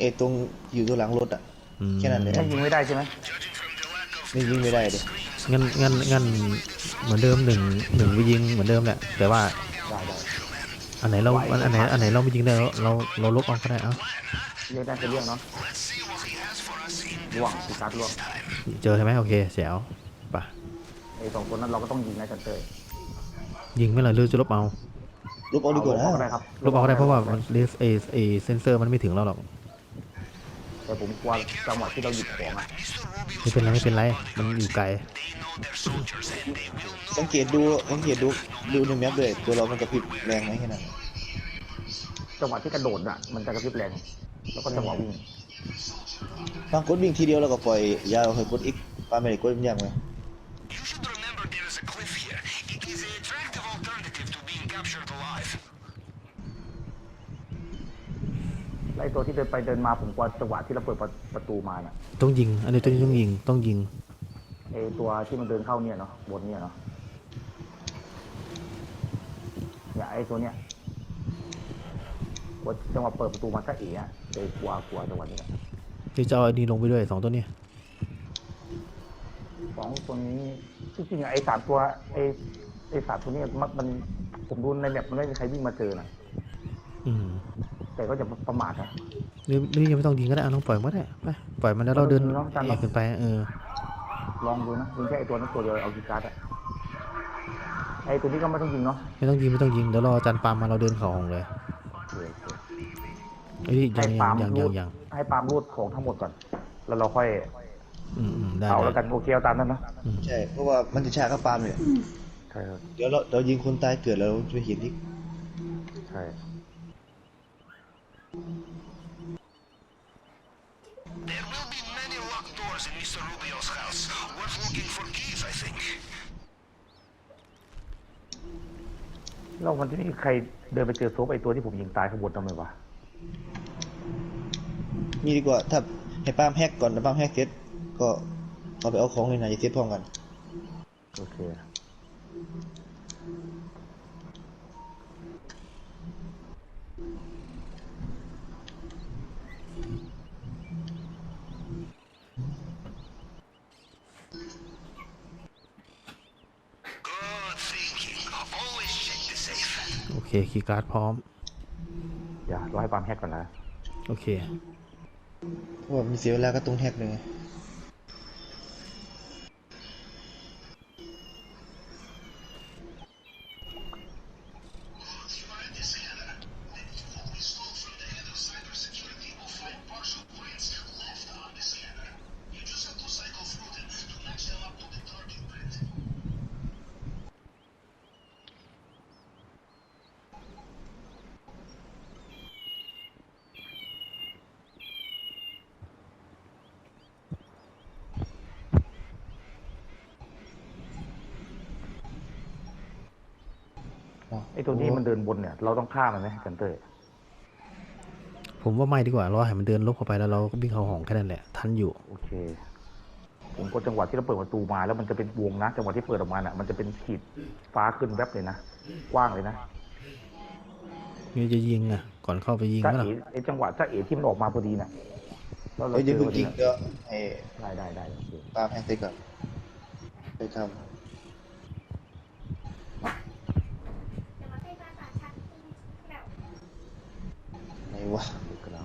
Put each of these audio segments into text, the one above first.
ไอ้ตรงอยู่ตัวหลังรถอะอืมแค่นั้นเลยถ้ายิงไม่ได้ใช่ไหมนี่ยิงไม่ได้เลยงั้นงั้นงั้นเหมือนเดิมหนึ่งหนึ่งไปยิงเหมือนเดิมแหละแต่ว่าได้ได้อันไหนเราอันอันไหนอันไหนเราไม่ยิงได้เราเราเราลบเอาก็ได้เอ้าเรียกได้จะเรียกเนาะล่วงสีการ์ดล่วงเจอใช่ไหมโอเคแจ๋วไปะไอ้สองคนนั้นเราก็ต้องยิงนะจันเตยยิงไม่เลยหรือจะลบเอาลบเอาดีกว่าเอก็ได้นะครับลบเอาก็ได้เพราะว่ามันเอเอเอเซนเซอร์มันไม่ถึงเราหรอก แต่ผมกลัวจังหวะที่เราหยิบของอะไม่เป็นไรไม่เป็นไร มันอยู่ไกล สังเกตดูสังเกตดูดูในแมปด้วยตัวเรามันกระพริบแรงไหมแค่นั้นจังหวะที่กระโดดอะมันจะกระพริบแรง แล้วก็จังหวะวิ่งบางกดวิ่งทีเดียวแล้วก็ปล่อยยาวเคยกดอีกปาไม่ได้กดมันยังไหม ไล่ตัวที่เดินไปเดินมาผมกลัวจังหวะที่เราเปิดประประตูมาน่ะต้องยิง อันนี้ต้องต้องยิงต้องยิง ไอ้ตัวที่มันเดินเข้าเนี่ยเนาะบนเนี่ยเนาะเนี่ยไอ้ตัวเนี้ยกลัวจังหวะเปิดประตูมาก็เอ๋อะเลยกลัวกลัวจังหวะนี้แหละที่จะเอาอันนี้ลงไปด้วยสองตัวนี้สองตัวนี้จริงๆอะไอ้สามตัวไอ้ไอ้สามตัวเนี้มันมันผมดูในแมปมันไม่มีใครวิ่งมาเจอนะอืม แต่ก็จะประมาทนะหรือหรือยังไม่ต้องยิงก็ได้เอาลองปล่อยมันก็ได้ไปปล่อยมันแล้วเราเดินเนาะอาจารย์เอกขึ้นไปเออลองดูนะยิงแค่ไอ้ตัวนั้นตัวเดียวเอากีการ์ดอะไอ้ตัวนี้ก็ไม่ต้องยิงเนาะไม่ต้องยิงไม่ต้องยิงเดี๋ยวรออาจารย์ปาล์มมาเราเดินเข่าห้องเลยโอเคโอเคไอ้ยยัให้งปายังล์มยังรูยัดงยังให้ปาล์มรูดของทั้งหมดก่อน แล้วเราค่อยอืมอืมได้เอาได้แล้วกันโอเคเอาตามนั้นเนาะอืมใช่เพราะว่ามันจะช้ากับปาล์มเนี่ยใช่ครับเดี๋ยวเราเรายิงคนตายเกิดแล้วจะไปเห็นอีกใช่ Mr. Rubio's house. Worth looking for keys, I think. แล้ววันที่นี่ใครเดินไปเจอโซฟไอ้ตัวที่ผมยิงตายข้างบนทำไมวะนี่ดีกว่าถ้าให้ปาล์มแฮกก่อนแล้วปาล์มแฮกเสร็จก็เอาไปเอาของในไหนจะเสร็จพร้อมกัน โอเค เคคีย์การ์ดพร้อมเดี๋ยวเราให้ปาล์มแฮกก่อนนะ โอเคเพราะว่ามีเสียเวลาก็ตรงแฮกเลย ตัวนี้มันเดินบนเนี่ย เราต้องฆ่ามันไหมจันเตอร์ผมว่าไม่ดีกว่ารอให้มันเดินลบเข้าไปแล้วเราก็วิ่งเข้าห้องแค่นั้นแหละทันอยู่โอเค ผมก็จังหวะที่เราเปิดประตูมาแล้วมันจะเป็นวงนะจังหวะที่เปิดออกมาน่ะมันจะเป็นขีดฟ้าขึ้นแวบเลยนะกว้างเลยนะนี่จะยิงอะ ก่อนเข้าไปยิงจ้าไหมล่ะเอ๋ไอ้จังหวะจ้าเอ๋ที่มันออกมาพอดีน่ะแล้วเราเฮ้ยเจเดี๋ยวอเพิ่งพอยิดีงน่ะเดี๋ยวให้ได้ได้ได้โอเคปาล์มแฮกเสร็จก่อนไปทำไหน วะเดี๋ยวก็เรา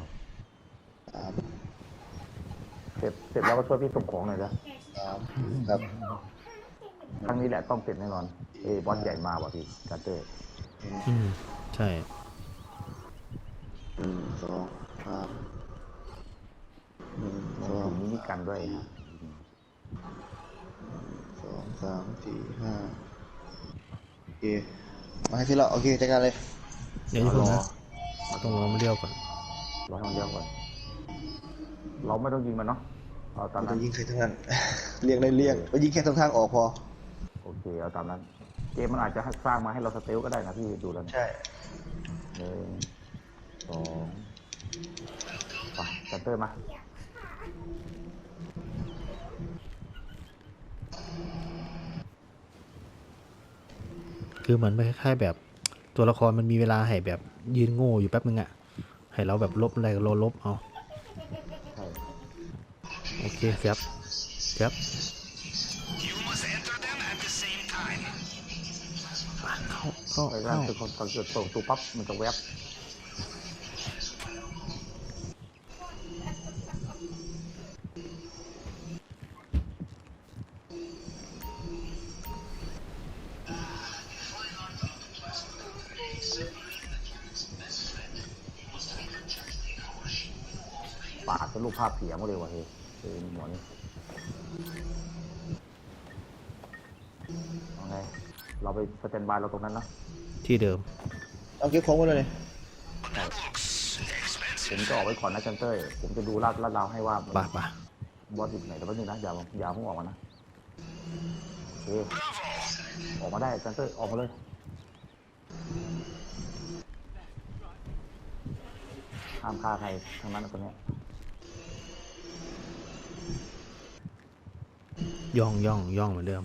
สามเสร็จเสร็จแล้วก็ช่วยพี่ส่งของหน่อยนะสามครับครั้งนี้แหละต้องเสร็จแน่นอน เอ้บอสใหญ่มาว่ะพี่จันเตอร์อืมใช่ หนึ่งสองสามหนึ่งสผองมนี้มีกันด้วยนะสองสามสี่ห้าโอเคมาให้พี่เราโอเคจัดการเลยเดี๋ยวจะเพิ่งนะ ต้องรอมันเลี้ยวก่อนเราให้มันเลี้ยงก่อน เราไม่ต้องยิงมันเนาะเอาตามไม่นั้ต้อนงยิงใครทั้งนั้นเรียงได้เรียงไปยิงแค่ตรงทางออกพอ โอเคเอาตามนั้น เกมมันอาจจะสร้างมาให้เราสเตลก็ได้นะพี่ดูแล้วใช่หนึ่งสองไปจันเตอร์มาคือเหมือนมันคล้ายๆแบบตัวละครมันมีเวลาให้แบบ ยืนโง่อยู่แป๊บนึงอะให้เราแบบลบอะไรก็เราลบเอาใช่โอเคเสียบเสียบ You must enter them at the same time. อะเข้าเข้าไอ้ร่างเข้าคือคนตอนเกิดเปิดประตูปั๊บมันจะแวบ ภาพเสียหมดเลยว่ะเฮ้ยเฮ้ยหมอนี่เอาไงเราไปสแตนบายเราตรงนั้นเนอะที่เดิม เอาเก็บของไว้เลย That looks ผม expensive. จะออกไปก่อนนะจันเต้ยผมจะดูลาดลาดราวให้ว่ามันป่ะป่ะบอสอยู่ไหนแต่แป๊บนึงนะอย่าอย่าเพิ่งออกมานะโอเค Bravo! ออกมาได้จันเต้ยออกมาเลยห้ามฆ่าใครทั้งนั้นนะตัวเนี้ย ย่องย่องย่องเหมือนเดิม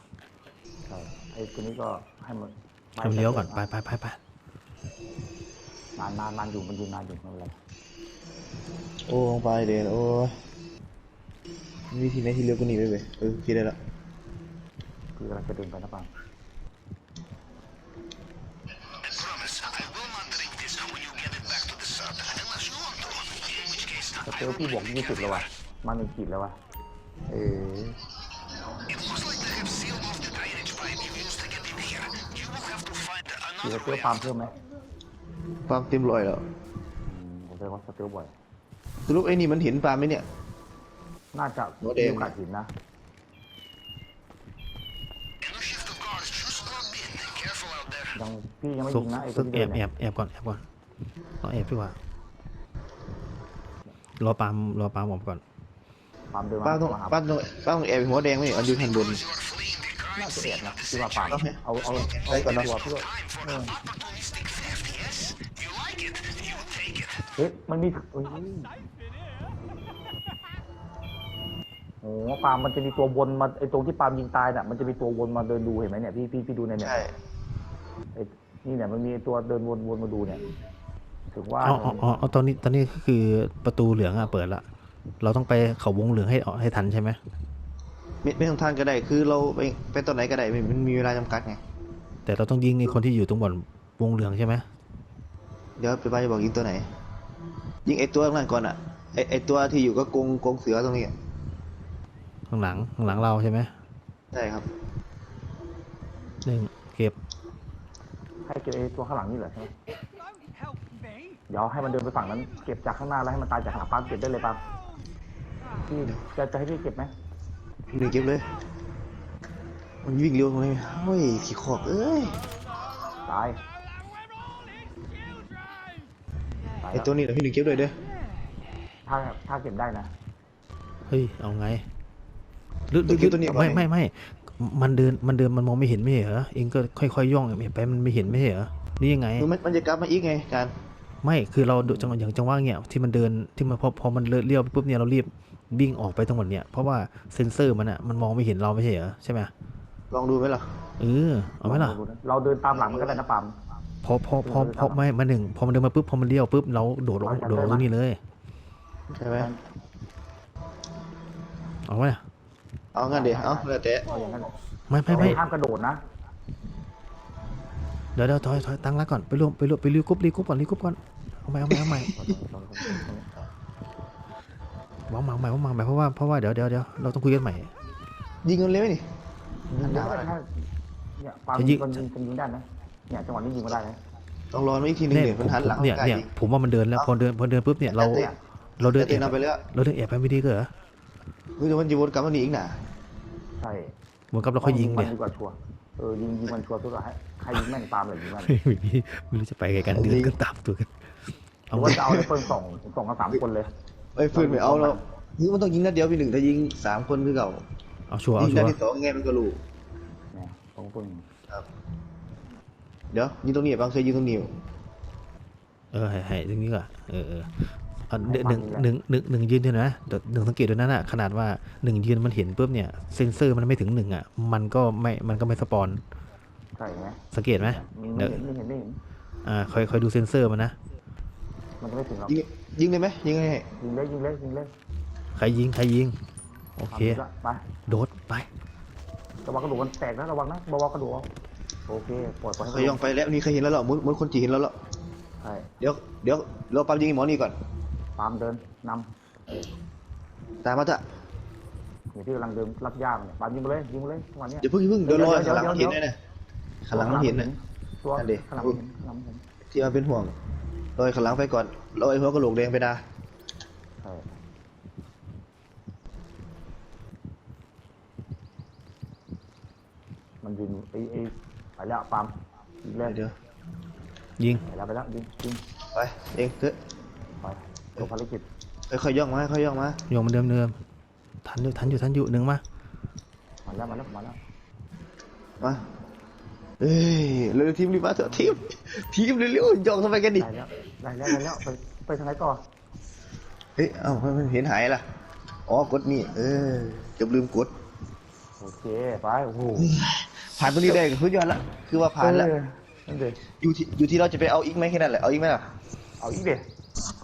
ใช่ไอ้ตัวนี้ก็ให้มันให้มันเลี้ยวก่อนไปไปไปไปนานนานนานอยู่มันยืนนานอยู่ไม่เป็นไรโอ้ไปเดนโอ้มีวิธีไหนที่เลี้ยวกว่านี้ไปเว้ยเออคิดได้ละคือกำลังจะเดินไปนะปัง I promise I will not drink this when you get it back to the sub, unless you want to. In which case, แต่ I เต้ยพี่บวกยี่สิบแล้ววะมันเป็นขีดแล้ววะเออ find ขีด another เต้ย way ฟาร์มเพิ่มไหมฟาร์มเต็มร้อยแล้วผมเต้ยว่าสเตลบ่อย สรุปไอ้นี่มันเห็นฟาร์มไหมเนี่ย น่าจะหัวแดมีโอกาสเห็นนะ ยังพี่ยังไม่ซุกยิงนะไอ้ตัซุวกที่แอเดิบแอเนี่ยบแอบก่อนแอบก่อนราแอบดีกว่ารอปาล์มรอปาล์มออกก่อนฟามเดินมาป้าต้องมาหาป้าต้องป้าต้องแอบหัวแดงไหมเนี่ยมันอยู่ทันบน น่าจะแอบ scene นะ of the ที่ว่าฟาร์ม situation. เอาเอาเอาใช้ก่อนนะตัวเพื่อ Time for the opportunistic theft, yes? You like it? You take it. เฮ้ยมันมีเอ้ยโอ้ปาล์มมันจะมีตัววนมาไอ้ตรงที่ปาล์มยิงตายน่ะมันจะมีตัววนมาเดินดูเห็นไหมเนี่ยพี่พี่พี่ดูในเนี่ยใช่ไอ้นี่เนี่ยมันมีตัวเดินวนวนมาดูเนี่ยถึงว่าเอาเอาเอาเอาตอนนี้ตอนนี้ก็คือประตูเหลืองอะเปิดละ เราต้องไปเขาวงเหลืองให้ให้ทันใช่ไหม ไม่ไม่ต้องทานก็ได้ คือเราไปไปตอนไหนก็ได้มันมีเวลาจำกัดไง แต่เราต้องยิงในคนที่อยู่ตรงบนวงเหลืองใช่ไหมเดี๋ยวไปบ้านจะบอกยิงตัวไหน ยิงไอ้ตัวนั้นก่อนอะไอ้ไอ้ตัวที่อยู่ก็กรงกรงเสือตรงนี้อะข้างหลังข้างหลังเราใช่ไหมใช่ครับหนึ่งเก็บให้เก็บไอ้ตัวข้างหลังนี่เหรอใช่ไหม Don't help me. เดี๋ยวให้มันเดินไปฝั่งนั้นเก็บจากข้างหน้าแล้วให้มันตายจากข้างหลังปาล์มเก็บได้เลยปาล์มพี่จะจะให้พี่เก็บไหมพี่ หนึ่งเก็บเลย มันวิ่งเร็วตรงนี้เฮ้ยขี้ขอบเอ้ย ตายตายไอ้แล้วตัวนี้นะพี่หนึ่งเก็บเลยเด้อ ถ้าถ้าเก็บได้นะเฮ้ย เอาไงหรือหรือตัวเก็บตัวนี้ไม่ก่อนไม่ไม่ มันเดิน มันเดิน มันมองไม่เห็นไม่ใช่เหรอ เองก็ค่อยๆย่องไป มันไม่เห็นไม่ใช่เหรอ นี่ยังไง คือมันมันจะกลับมาอีกไงการ ไม่ คือเราดูจังหวะอย่างจังหวะเนี้ยที่มันเดิน ที่มันพอพอมันเลี้ยวไปปุ๊บเนี่ยเรารีบ วิ่งออกไปทั้งหมดเนี่ย เพราะว่าเซ็นเซอร์มันอะมันมองไม่เห็นเราไม่ใช่เหรอใช่ไหมลองดูไหมล่ะเออเอาไหมล่ะเราเดินตามหลังมันก็ได้นะปาล์มพอพอพอพอไม่มาหนึ่งพอมันเดินมาปุ๊บพอมันเลี้ยวปุ๊บเราโดดลงเอาจำโดดลงได้ตรงนี้เลยใช่ไหมเอาไหมล่ะเอางั้นเดี๋ยวเอาแล้วแต่เอาอย่างนั้นไม่ไม่ไม่ห้ามกระโดดนะเดี๋ยวเดี๋ยวถอยถอยตั้งรักก่อนไปรวมไปรวมไปรีกรุ๊ปรีกรุ๊ปก่อนรีกรุ๊ปก่อนเอาใหม่เอาใหม่เอาใหม่ วางใหม่วางใหม่วางใหม่เพราะว่าเพราะว่าเดี๋ยวเดี๋ยวเดี๋ยวเราต้องคุยกันใหม่ยิงกันเลยไหมนี่ยิงได้ถ้าเนี่ยปาล์มจะยิงมันยิงมันยิงได้นะเนี่ยจังหวะนี้ยิงมาได้นะต้องรอมาอีกทีหนึงเนี่ยเดี๋ยวมันหันหลังเนี่ยกล้าเนี่ยยิงผมว่ามันเดินแล้วพอเดินพอเดินปุ๊บเนี่ยเราเราเดินแต่แอบเตะนำไปแล้วเราเดินแอบไปไม่ดีก็เหรอเฮ้ยเดี๋ยวมันจะวนกลับมาหนีอีกน่ะใช่เหมือนกับเราค่อยยิงมัเนี่ยดีกว่าชัวร์เออยิงยิงมันชัวร์สุดละให้ใครยิงแม่งปาล์มเลยยิงมันไม่มีไม่รู้จะไปไงกันเดือนกันตามตัวกันหเอารือว่าจะเอาไอ้เฟิร์นสองสองกับสามคนเลย เอ้ยฟืนไม่เอาแล้วยิงมันต้องยิงนัดเดียวพี่หนึ่งถ้ายิงสามคนคือเก่าเอาชัวร์ยิเอางชันัดวร์ที่สองไงมันก็รู้เนี่ยตรงเฟิร์นเดี๋ยวยิงตรงนี้บางเคยยิงตรงนี้อยู่เออให้ให้ตรงนี้ก่อนเออเออเอาหนึ่งหนึ่งหนึ่งหนึ่งหนึ่งยืนด้วยนะเดี๋ยวหนึ่งสังเกตด้วยนะน่ะขนาดว่าหนึ่งยืนมันเห็นปุ๊บเนี่ยเซนเซอร์มันไม่ถึงหนึ่งอะมันก็ไม่มันก็ไม่สปอนใช่ไหมสังเกตไหมไม่เดี๋ยวเห็นไม่เห็นไม่เห็นอ่าคอยคอยดูเซนเซอร์มันนะ มันจะไม่ถึงหรอกยิงยิงเลยไหมยิงเลยยิงเลยยิงเลยยิงเลยใครยิงใครยิง โอเค ทำละไปโดดไประวังกระดูกมันแตกนะระวังนะระวังกระดูกเอาโอเคปล่อยปล่อยเคยย่องไปแล้วนี่เคยเห็นแล้วเหรอมุนมุนคนจีเห็นแล้วเหรอใช่เดี๋ยวเดี๋ยวเราปั๊มยิงไอ้หมอนี่ก่อนปาล์มเดินนตามมาจ้ะำอย่างที่กำลังเดินรับย่างเนี่ยปาล์มยิงไปเลยยิงไปเลยวันนี้ย อย่าเพิ่งอย่าเพิ่งเดี๋ยวรอเดี๋ข้างหลังยว มันเดี๋เห็ยนวแน่น่ะข้างหลังมันเห็นน่ะตัวนั่นดิ ข้างหลังมันเห็นข้างหลังมันเห็นที่มาเป็นห่วง ลอยข้างหลังไปก่อนลอยหัวกระโหลกแดงไปนะใช่มันยิงไอ้ไอ้ไปแล้วปาล์มยิงเลยเดี๋ยวยิงไปแล้วไปแล้วยิงยิงไปเองเถอะไปตัวภารกิจค่อยๆย่องมาค่อยๆย่องมาโยมเหมือนเดิมเดิมทันอยู่ทันอยู่ทันอยู่หนึ่งมามาแล้วมาแล้วมาแล้วมา เอ้ยเร็วๆทีมรีบมาเถอะทีมทีมเร็วๆย่องทำไมกันดิ ได้แล้วได้แล้วได้แล้วไปไปทางไหนต่อเฮ้ยเอ้ามันเห็นหายล่ะ อ๋อกดนี่ เออเกือบลืมกด โอเคไปโอ้โหผ่านตรงนี้ได้ก็คือยอดละ คือว่าผ่านแล้ว เออนั่นเด็อยู่ที่อยู่ที่เราจะไปเอาอีกไหมแค่นั้นแหละ เอาอีกไหมล่ะ เอาอีกเด็ก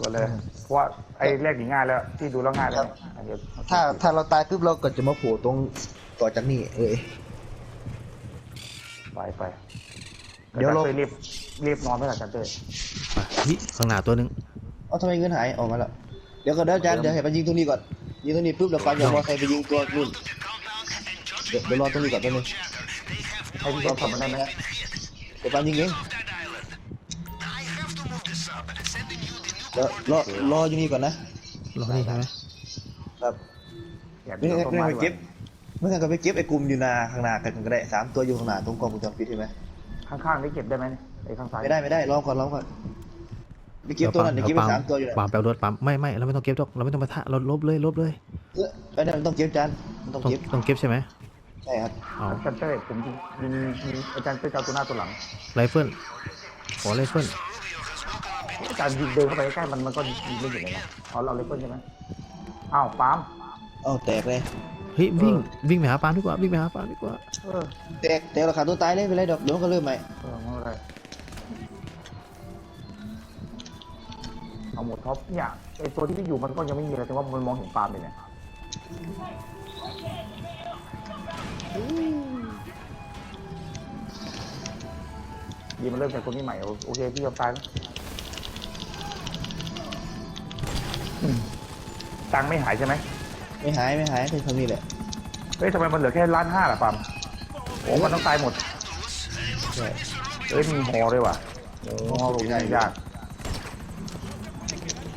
ดเลยเพราะว่าไอ้แรกหนีง่ายแล้วที่ดูแล้วง่ายแล้วอันเดียวถ้าถ้าเราตายปุ๊บเราก็จะมาโผล่ตรงต่อจากนี่เอ้ย ไปไปเดี๋ยวเราอาจารย์ต้รีบรีบนอนไปหลังจันเต้ยไปฮิข้างหน้าตัวหนึ่งเอาทำไมเงินหายออกมาแล้วเดี๋ยวก็เดี๋ยวอาจารย์เดี๋ยวให้ไปยิงตรงนี้ก่อนยิงตรงนี้ปุ๊บเราปันอย่ามอไซค์ไปยิงตัวนู่นเดี๋ยวเดี๋ยวรอตรงนี้ก่อนแป๊บนึงให้พี่เขาทำมันได้ไหมเดี๋ยวปันยิงเองเดี๋ยวรอรออยู่นี่ก่อนนะรอนี่ใช่ไหมครับ อยากไม่ดูงั้นต้นไม่ไม้งั้นไปด้วเก็ยบ ไม่งั้นก็ไปเก็บไอ้กลุ่มอยู่นาข้างหน้ากันก็ได้สามตัวอยู่ข้างหน้าตรงกล้องวงจรปิดใช่ไหมข้างๆได้เก็บได้ไหมไอ้ข้างซ้ายไม่ได้ไม่ได้รอก่อนรอก่อนไปเก็บตัวนั้นเดี๋ยวเก็บไปสามตัวอยู่นะปามแปลรถปามไม่ไม่เราไม่ต้องเก็บหรอกเราไม่ต้องมาทะเราลบเลยลบเลยเออไอ้นั่นมันต้องเก็บจานมันต้องต้องเก็บต้องเก็บใช่ไหมใช่ครับเอาอาจารย์เต้ยผมยิงยิงยิงอาจารย์เต้ยจะเอาตัวหน้าตัวหลังไรเฟิลขอไรเฟิลอาจารย์ยิงเดินเข้าไปใกล้ๆมันมันก็ยิงไม่หยุดเลยนะเอาเราเลยเพิ่นใช่ไหมอ้าวปาล์มเอ้าแตกเลยเฮ้ยวิ่งเออวิ่งไปหาปามดีกว่าวิ่งไปหาปามดีกว่าเออแตกแตกราคาตัวตายเลยไปเลยดอกเดี๋ยวมันก็เริ่มใหม่เออไม่เป็นไรเอาหมดท็อปเนี่ยไอตัวที่ไม่อยู่มันก็ยังไม่มีอะไรแต่ว่ามันมองเห็นปาล์มเลยเนี่ยดีมันเริ่มจากตัวนี้ใหม่โอโอเคพี่ยอมตายแล้วอืมตังค์ไม่หายใช่ไหม ไม่หายไม่หายเป็นคำนี้แหละเฮ้ยทำไมมันเหลือแค่ล้านห้าล่ะปาล์มโอ้มันต้องตายหมดใช่เอ้ยมีฮอด้วยว่ะโอ้ฮอลงยากยาก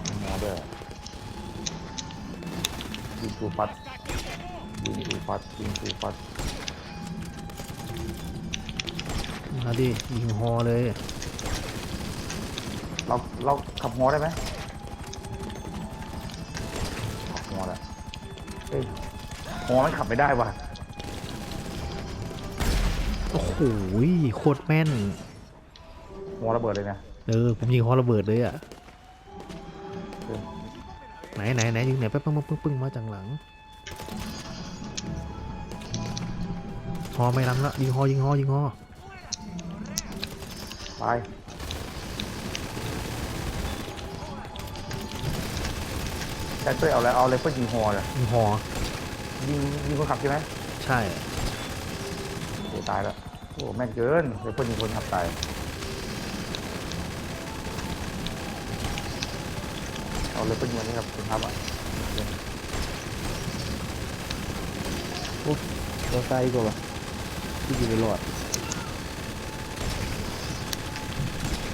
มีฮอด้วยยิงตูปัดยิงตูปัดยิงตูปัดมาดิยิงฮอเลย เราเราขับฮอได้ไหม ฮอมันขับไม่ได้ว่ะโอ้โหโคตรแม่นฮอระเบิดเลยนะเออผมยิงฮอระเบิดเลยอะเออไหนไหนไหนยิงไหนแป๊บปึ้งปึ้งปึ้งปึ้งมาจากหลังฮอไม่ล้ำละยิงฮอยิงฮอยิงฮอไปแต่เต้ยเอาแล้วเอาเลยเพื่อยิงฮอเลยยิงฮอ ยิงยิงคนขับใช่ไหมใช่โอ้ตายแล้วโอ้แม่นเกินเลยเพื่อนยิงคนขับตายเอาเลยเพื่อนยิงคนนี้ครับคุณครับอะตัวตายก็วะที่อยู่ในรอด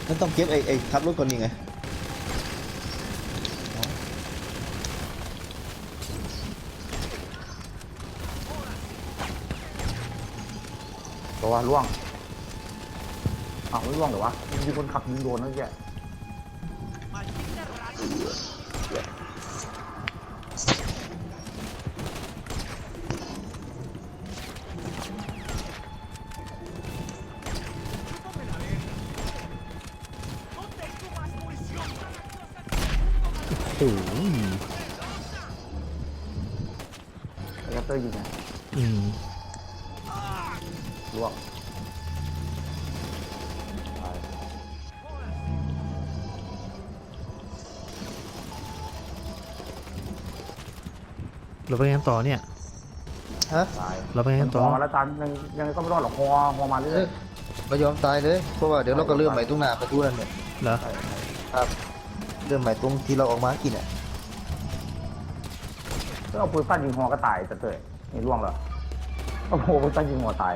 นั่นต้องเก็บไอ้ไอ้ขับรถก่อนนี่ไง ตัวล่วงอ้าวไม่ล่วงเหรอวะยิงคนขับยิงโดนนั่นแกโอ้โหไอ้เตอร์ยิงไงอืม เราไปกันต่อเนี่ยฮะตายเราไปกันต่ต่ออมาแล้วตันยังยังไงก็ไม่รอดหรอกฮอฮอมาเรื่เอ้อยยไม่ยอมตายเลยเพราะว่าเดี๋ยวเราก็เริ่มใหม่ตรงหน้าประตูนั่นเนี่ยเหรอๆใช่ใช่ครับเริ่มใหม่ตรงที่เราออกมากินอะก็เอาปืนสั้นยิงฮอก็ตายจะเตยนี่ร่วงเหรอโอ้โหปืนสั้นยิงฮอตาย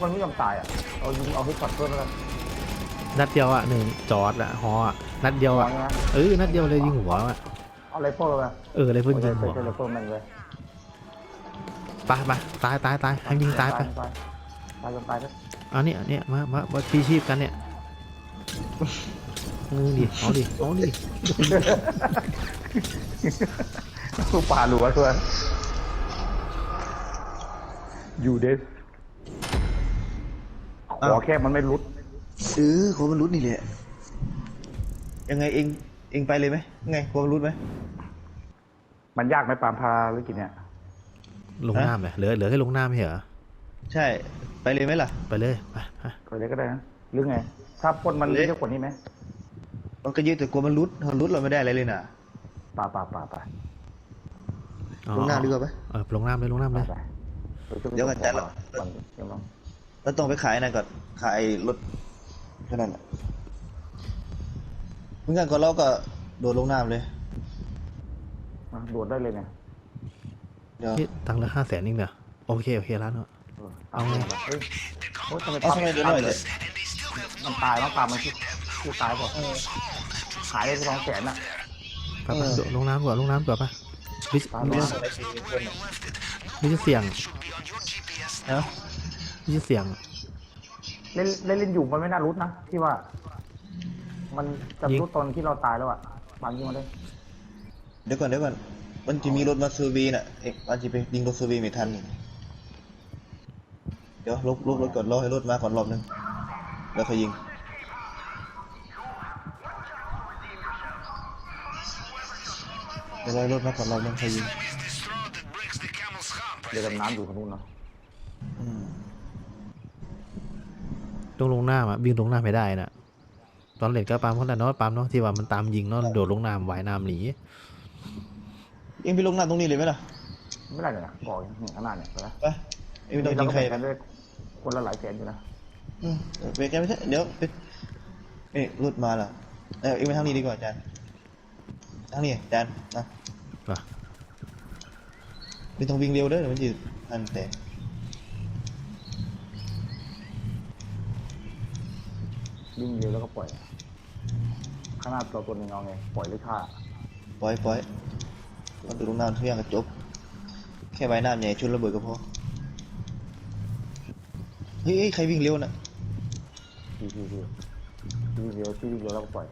มันมันไม่ยอมตายอะ เอายิงเอาฮิตช็อตเพิ่มแล้วกันนัดเดียวอะหนึ่งจอดอะฮออะนัดเดียวเอาอะไงนะเออนัดเดียวเลยยิงหัวอะเอาไรเฟิลไปเอออะไรเพิ่งยิงหัวใช้ไรเฟิลแม่งเลยตายไปตายตายตายให้ยิงตายไปตายตายจนตายแล้วเอาเนี่ยเนี่ยมามามาชีชีพกันเนี่ยเออดิเอาดิเอาดิสู้ป่าหลัวตัวอยู่เดส ขอแค่มันไม่รุดเออโคมันรุดนี่แหละ ยังไงเองเองไปเลยไหมไงโคมันรุดไหมมันยากไหมปามพาหรือกินเนี่ยลงน้ำเลยเหลือเหลือแค่ลงน้ำไม่ใช่เหรอใช่ ไปเลยไหมล่ะ ไปเลยไปไปก็เลยก็ได้นะหรือไง ถ้าปล้นมันเลยเยอะกว่านี้ไหมมันก็เยอะแต่กลัวมันรุดถ้ารุดเราไม่ได้อะไรเลยน่ะป่าป่าป่าป่าอ๋อลงหน้าดีกว่าไหมเออลงน้ำเลยลงน้ำเลยไปไปเดี๋ยวก่อนจัดหรอ ก่อนเดี๋ยวลองเราต้องไปขายนั่นก่อนขายรถแค่นั้นแหละเมื่อกี้ก่อนเราก็โดดลงน้ำเลย มาโดดได้เลยไงเดี๋ยว นี่ตังค์ละห้าแสนเองเนี่ยโอเค โอเคร้านเนาะ เอาไง เฮ้ยโอ้ยทำไมเอาทำไมเดี๋ยวหน่อยเลย มันตายแล้วตามมันที่ที่ตายเปล่าขายได้สองแสนน่ะ ไปไปลงน้ำก่อนลงน้ำก่อนปะหรือตายหแล้รือวหรือจะเสี่ยงนะ หรือจะเสี่ยง เล่นเล่นเล่นอยู่มันไม่น่ารุดนะที่ว่า มันจะรุดตอนที่เราตายแล้วอะบางยิงมาเลยเดี๋ยวก่อนเดี๋ยวก่อน มันจะมีรถมาเซอร์วีน่ะ เอ๊ะมันจะไปยิงรถเซอร์วีไม่ทันนี่เดี๋ยวลบลบรถก่อนรอให้รถมาก่อนรอบนึง แล้วค่อยยิง เดี๋ยวรอให้รถมาก่อนรอบนึงค่อยยิงเรือดำน้ำอยู่ตรงนู้นเนาะอืม ต้องลงน้ำอะวิ่งลงน้ำไม่ได้น่ะตอนเล่นก็ปาล์มเขาแต่เนาะปาล์มเนาะที่ว่ามันตามยิงเนาะโดดลงน้ำว่ายน้ำหนีเอ็งไปลงน้ำตรงนี้เลยไหมล่ะไม่ได้เลยนะก่ออย่างนี้ข้างหน้าเนี่ยไปนะไปเอ็งไม่ต้องยิงใครเราก็แบ่กันได้คนละหลายแสนอยู่นะอืมเออเบรกแกไม่ใช่เดี๋ยวไปเอ๊ะรถมาแล้วเออเอ็งไปทางนี้ดีกว่าอาจารย์ทางนี้อาจารย์นะว่ะไม่ต้องวิ่งเร็วเด้อเดี๋ยวมันยืดอันแต่ วิ่งเร็วแล้วก็ปล่อยข้างหน้าตัวตัวหนึ่งเอาไงปล่อยหรือฆ่าปล่อยปล่อยมันดูลงน้ำทุกอย่างก็จบ แค่ใบหน้าใหญ่ชนระเบิดก็พอ เฮ้ยเฮ้ยใครวิ่งเร็วน่ะทีทีทีที่วิ่งเร็วที่วิ่งเร็วแล้วก็ปล่อย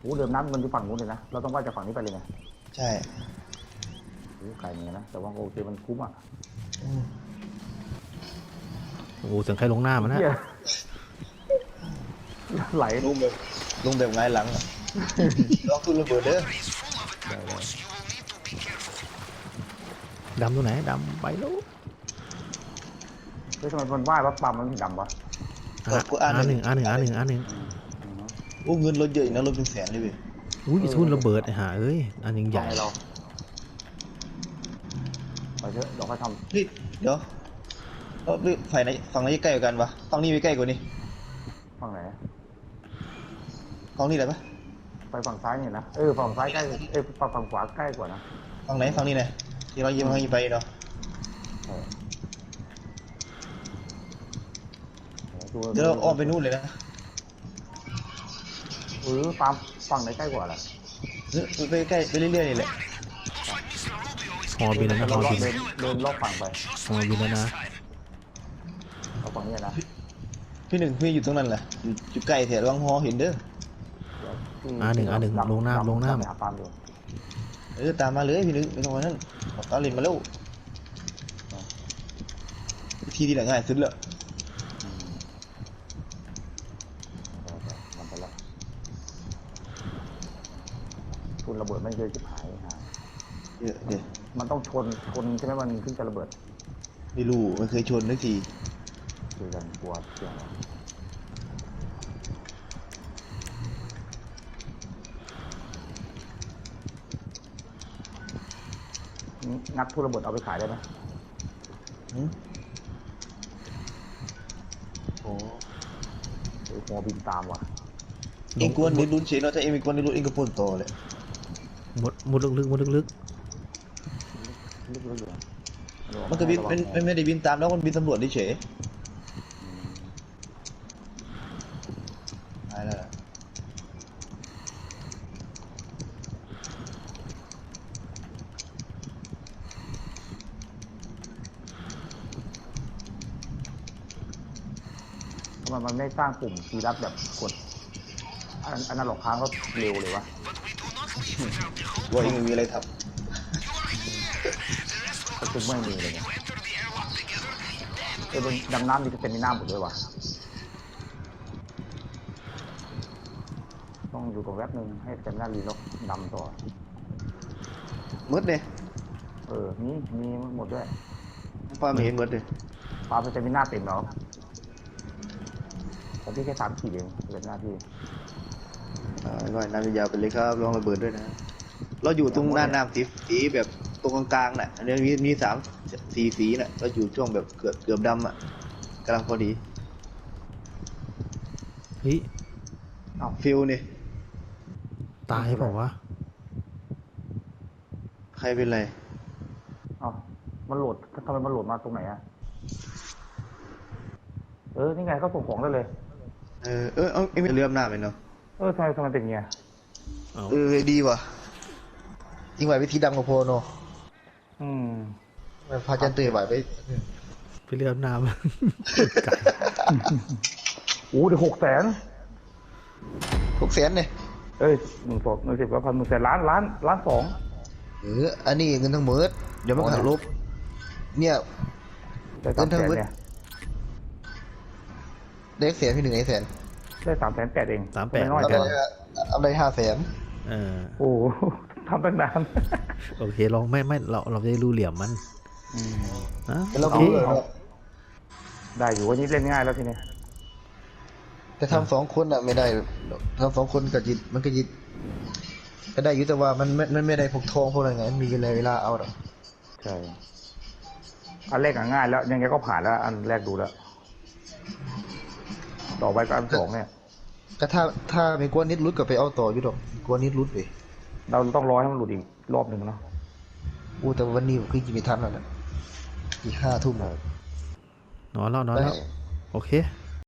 โอ้เดิมน้ำมันอยู่ฝั่งนู้นเลยนะ เราต้องว่าจากฝั่งนี้ไปเลยไงใช่โอ้ไกลเหมือนกันนะ แต่ว่าโอเคมันคุ้มอะ อืม โอ้โหเสียงใครลงน้ำมันนะเหี้ยไหลลงแบบลงแบบไงายหลังอะลองขึ้นระเบิดเด้อดำตัวไหนดำไปแล้วเฮ้ยทำไมมันว่ายว่าปั๊มมันถึงดำวะอะอ่าหนึ่งอ่าหนึ่งอ่าหนึ่งอ่าหนึ่งโอ้เงินรถเยอะอีกนะรถเป็นแสนเลยเว้ยอุ้ยทุ่นระเบิดไอ้ห่าเอ้ยอันยิงใหญ่ให้เราไปเถอะเดี๋ยวค่อยทเฮ้ยเดี๋ยว เออฝ่ายไหนฝั่งไหนใกล้กว่ากันวะฝั่งนี้ไปใกล้กว่านี้ำฝั่งไหนฝั่งนี้แหละปะไปฝั่งซ้ายเนี่ยนะเออฝั่งซ้ายใกล้เออฝั่งฝั่งขวาใกล้กว่านะฝั่งไหนฝั่งนี้ไหนที่เรายิงฝั่งนี้ไปเนาะเออเดี๋ยวเราอ้อมไปนู่นเลยนะเออปั๊มฝั่งไหนใกล้กว่าล่ะเฮ้ยไปใกล้ไปเรื่อยๆนี่แหละฮอบินแล้วนะฮเราอลอบิกนเดินเดินลอกฝั่งไปฮอบินแล้วนะ เอาฝั่งนี้นะพี่หนึ่งพี่อยู่ตรงนั้นแหละอยู่อยู่ใกล้แถววังฮอเห็นเด้อเดี๋ยวที่อ่าหนึ่งอ่าหนึ่งดำลงน้ำลงน้ำดำไปหาปั๊มอยู่เออตามมาเลยพี่หนึ่งไม่ต้องมานั่นเอาตาเล่นมาแล้ววิธีที่ไหนง่ายสุดเลยเออเออมันไปแล้วทุนระเบิดไม่เคยจะหายหาเดี๋ยวเดี๋ยวมันต้องชนชนใช่ไหมมันถึงจะระเบิด ไม่รู้ไม่เคยชนสักที คือกันกลัวเสียงงัดทุระเบิดเอาไปขายได้ไหมหึโอ้หรือหัวบินตามว่ะเองกวนนิดลุ้นเฉยเนาะถ้าเองไม่กวนนิดลุ้นเองก็พ่นต่อเลยหมดหมดลึกๆหมดลึกลึกๆอยู่มันก็บินมันมันไม่ได้บินตามแล้วมันบินสำรวจเฉยตายแล้วล่ะ ทำไมมันไม่ สร้างปุ่มทีรับแบบกดอันอันนั้นหลอกค้างก็เร็วเลยวะว่าเองไม่มีอะไรทก็คือไม่มีเลยเนี่ยเออเป็นดำน้ำมีสเตมิน่าหมดเลยวะต้องอยู่กับแว็บหนึ่งให้สเตมิน่ารีแล้วดำต่อำมืดเนี่ยเออมีมีหมดด้วยฟ้าไม่เห็นมืดเลยปลาสเตมิน่าเต็มแล้ว ผมพี่แค่สามขีดเองสเตมิน่าพี่อ่าก็น้ำยาวๆไปเลยครับลองระเบิดด้วยนะ เราอยู่ตรงหน้าน้ำสีสีแบบตรงกลางๆน่ะอันนี้มีมีสามสีสีน่ะเราอยู่ช่วงแบบเกือบเกือบดำอะกำลังพอดีๆเฮ้ยฟิลนี่ตายเปล่าวะใครเป็นไรเอ้ามันโหลดทำไมมันโหลดมาตรงไหนอะเออนี่ไงเขาส่งของได้เลย เออเออเอาเอ็งไม่เรือมหน้าไหมเนาะเออทำไมทำไมเป็นเงี้ยเอาเออดีว่ะยิงไหวไปทีดำกับโพเนาะอืมพาจันเตยไหวไปไปเรือดำน้ำไก่โอ้เดี๋ยวหกแสนหกแสนเนี่ยเอ้ยหนึ่งสองหนึ่งสิบกว่าพันหนึ่งแสนล้านล้านล้านสองเอออันนี้เงินทั้งหมดเดี๋ยวมันหักลบเนี่ยได้สามแสนเงินทั้งหมด เนี่ยได้แสนพี่หนึ่งไอ้แสนได้สามแสนแปดเองสามแปด ไน้อยเอาจัได้งวะเอาได้ห้าแสนเออโอ้โหทำตั้งนานโอเคลองไม่ไม่เราเราจะได้รู้เหลี่ยมมันนะแต่เราโอก็เค รู้เลยว่าได้อยู่วันนี้เล่นง่ายแล้วทีนี้แต่ทำสองคนอะไม่ได้ทำสองคนกับจิตมันก็จิตก็ได้อยู่แต่ว่ามันไม่มันไม่ได้พวกทองพวกอะไรไงมันมีเวลาเวลาเอาหรอกใช่อันแรกอะง่ายแล้วยังไงก็ผ่านแล้ว อันแรกดูแล้ว ต่อไปก็อันสองเนี่ยก็ถ้าถ้าไม่กลัวนิดรุดก็ไปเอาต่ออยู่ดอกกลัวนิดรุดไปเราต้องรอให้มันหลุดอีกรอบหนึ่งเนาะอู้แต่วันนี้ผมคือกินไม่ทันแล้วนะอีกห้าทุ่มแล้วนอนแล้วนอนแล้วโอเค